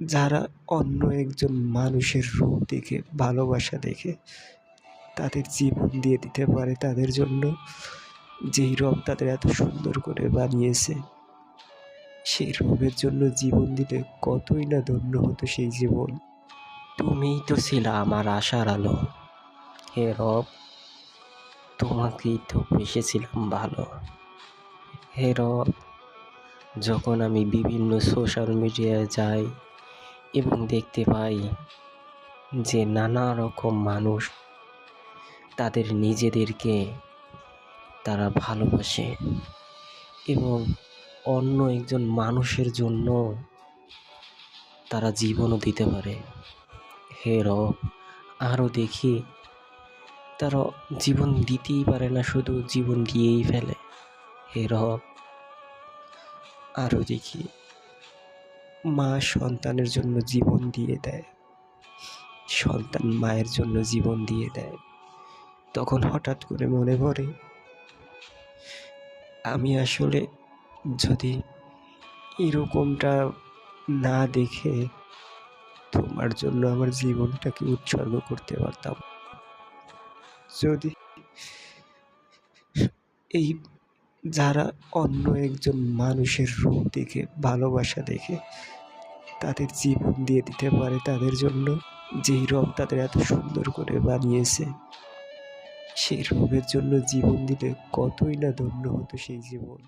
যারা অন্য একজন মানুষের রূপ দেখে, ভালোবাসা দেখে তাদের জীবন দিয়ে দিতে পারে, তাদের জন্য যেই রব তাদের এত সুন্দর করে বানিয়েছে, সেই রবের জন্য জীবন দিতে কতই না ধন্য হতো সেই জীবন। তুমিই তো ছিলে আমার আশার আলো। হে রব, তোমাকেই তো বেসেছিলাম ভালো। হে রব, যখন আমি বিভিন্ন সোশ্যাল মিডিয়ায় যাই এবং দেখতে পাই যে নানা রকম মানুষ তাদের নিজেদেরকে তারা ভালোবাসে এবং অন্য একজন মানুষের জন্য তারা জীবনও দিতে পারে। হে রব, আরও দেখি, তারা জীবন দিতেই পারে না, শুধু জীবন দিয়েই ফেলে। হে রব, আরও দেখি। মা সন্তানের জন্য জীবন দিয়ে দেয়। সন্তান মায়ের জন্য জীবন দিয়ে দেয়। তখন হঠাৎ করে মনে পড়ে, আমি আসলে যদি এরকমটা না দেখে তোমার জন্য আমার জীবনটাকে উৎসর্গ করতে পারতাম। যদি এই যারা অন্য একজন মানুষের রূপ দেখে, ভালোবাসা দেখে তাদের জীবন দিয়ে দিতে পারে তাদের জন্য। যেই রব তাদের এত সুন্দর করে বানিয়েছে, সেই রবের জন্য জীবন দিলে কতই না ধন্য হতো সেই জীবন।